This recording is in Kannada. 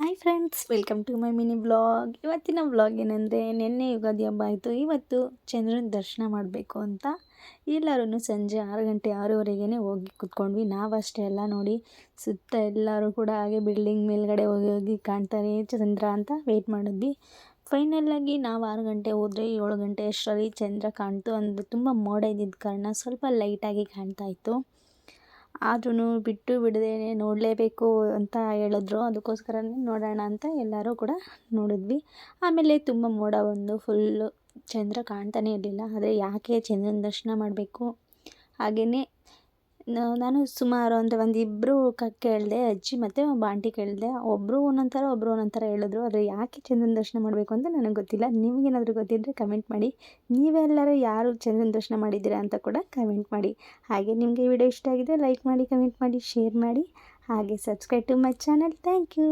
Hi friends welcome to my mini blog ಇವತ್ತಿನ ಬ್ಲಾಗ್ ಏನಂದರೆ, ನಿನ್ನೆ ಯುಗಾದಿ ಹಬ್ಬ ಆಯಿತು. ಇವತ್ತು ಚಂದ್ರನ ದರ್ಶನ ಮಾಡಬೇಕು ಅಂತ ಎಲ್ಲರೂ ಸಂಜೆ ಆರು ಗಂಟೆ ಆರೂವರೆಗೇ ಹೋಗಿ ಕೂತ್ಕೊಂಡ್ವಿ. ನಾವು ಅಷ್ಟೇ ಎಲ್ಲ ನೋಡಿ ಸುತ್ತ ಎಲ್ಲರೂ ಕೂಡ ಹಾಗೆ ಬಿಲ್ಡಿಂಗ್ ಮೇಲ್ಗಡೆ ಹೋಗಿ ಹೋಗಿ ಕಾಣ್ತಾರೆ, ಚಂದ್ರ ಅಂತ ವೆಯ್ಟ್ ಮಾಡಿದ್ವಿ. ಫೈನಲ್ಲಾಗಿ ನಾವು ಆರು ಗಂಟೆ ಹೋದರೆ ಏಳು ಗಂಟೆ ಅಷ್ಟರಲ್ಲಿ ಚಂದ್ರ ಕಾಣ್ತು. ಅಂದರೆ ತುಂಬ ಮೋಡ ಇದ್ದಿದ್ದ ಕಾರಣ ಸ್ವಲ್ಪ ಲೈಟಾಗಿ ಕಾಣ್ತಾ ಇತ್ತು. ಆದ್ರೂ ಬಿಟ್ಟು ಬಿಡದೇನೆ ನೋಡಲೇಬೇಕು ಅಂತ ಹೇಳಿದ್ರು. ಅದಕ್ಕೋಸ್ಕರನೇ ನೋಡೋಣ ಅಂತ ಎಲ್ಲರೂ ಕೂಡ ನೋಡಿದ್ವಿ. ಆಮೇಲೆ ತುಂಬ ಮೋಡ ಬಂದು ಫುಲ್ಲು ಚಂದ್ರ ಕಾಣ್ತಾನೇ ಇರಲಿಲ್ಲ. ಆದರೆ ಯಾಕೆ ಚಂದ್ರನ ದರ್ಶನ ಮಾಡಬೇಕು? ಹಾಗೆಯೇ ನಾನು ಸುಮಾರು ಅಂದರೆ ಒಂದು ಇಬ್ಬರು ಕ ಕೇಳಿದೆ, ಅಜ್ಜಿ ಮತ್ತು ಒಬ್ಬ ಆಂಟಿ ಕೇಳಿದೆ ಒಬ್ಬರು ಒಂದೊಂದು ಥರ ಒಬ್ಬರು ಒಂದೊಂದು ಹೇಳಿದ್ರು. ಆದರೆ ಯಾಕೆ ಚಂದ್ರನ ದರ್ಶನ ಮಾಡಬೇಕು ಅಂತ ನನಗೆ ಗೊತ್ತಿಲ್ಲ. ನಿಮಗೇನಾದರೂ ಗೊತ್ತಿದ್ದರೆ ಕಮೆಂಟ್ ಮಾಡಿ. ನೀವೆಲ್ಲರೂ ಯಾರು ಚಂದ್ರನ ದರ್ಶನ ಮಾಡಿದ್ದೀರಾ ಅಂತ ಕೂಡ ಕಮೆಂಟ್ ಮಾಡಿ. ಹಾಗೆ ನಿಮಗೆ ವಿಡಿಯೋ ಇಷ್ಟ ಆಗಿದೆ ಲೈಕ್ ಮಾಡಿ ಕಮೆಂಟ್ ಮಾಡಿ ಶೇರ್ ಮಾಡಿ. ಹಾಗೆ subscribe to my channel thank you